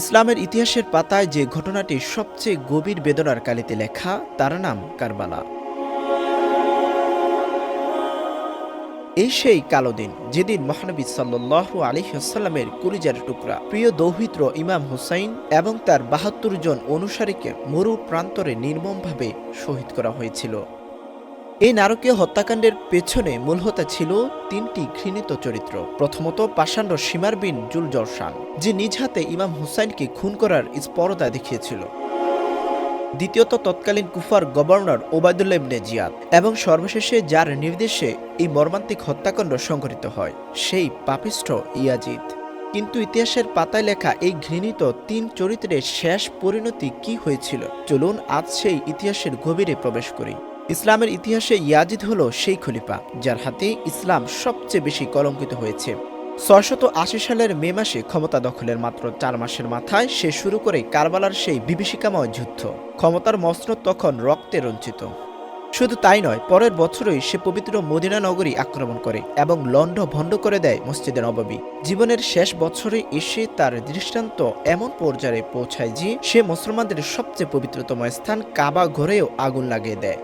ইসলামের ইতিহাসের পাতায় যে ঘটনাটি সবচেয়ে গভীর বেদনার কালিতে লেখা, তার নাম কারবালা। এই সেই কালো দিন, যেদিন মহানবী সাল্লু আলিহাসাল্লামের কুলিজার টুকরা, প্রিয় দৌহিত্র ইমাম হুসাইন এবং তার বাহাত্তর জন অনুসারীকে মরু প্রান্তরে নির্মমভাবে শহীদ করা হয়েছিল। এই নারকীয় হত্যাকাণ্ডের পেছনে মূল হোতা ছিল তিনটি ঘৃণিত চরিত্র। প্রথমত পাষাণ্ড সীমার বিন জুল জরসান যে নিজ হাতে ইমাম হুসাইনকে খুন করার স্পরতা দেখিয়েছিল। দ্বিতীয়ত তৎকালীন কুফার গভর্নর ওবায়দুল্লাহ ইবনে জিয়াদ এবং সর্বশেষে যার নির্দেশে এই মর্মান্তিক হত্যাকাণ্ড সংঘটিত হয়, সেই পাপিষ্ঠ ইয়াজিদ। কিন্তু ইতিহাসের পাতায় লেখা এই ঘৃণিত তিন চরিত্রের শেষ পরিণতি কি হয়েছিল? চলুন আজ সেই ইতিহাসের গভীরে প্রবেশ করি। ইসলামের ইতিহাসে ইয়াজিদ হল সেই খলিফা, যার হাতে ইসলাম সবচেয়ে বেশি কলঙ্কিত হয়েছে। ছয়শত আশি সালের মে মাসে ক্ষমতা দখলের মাত্র চার মাসের মাথায় সে শুরু করে কারবালার সেই বিভীষিকাময় যুদ্ধ। ক্ষমতার মসনদ তখন রক্তে রঞ্চিত শুধু তাই নয়, পরের বছরই সে পবিত্র মদিনা নগরী আক্রমণ করে এবং লণ্ড ভণ্ড করে দেয় মসজিদে নববী জীবনের শেষ বছরে এসে তার দৃষ্টান্ত এমন পর্যায়ে পৌঁছায় যে সে মুসলমানদের সবচেয়ে পবিত্রতম স্থান কাবা ঘরেও আগুন লাগিয়ে দেয়।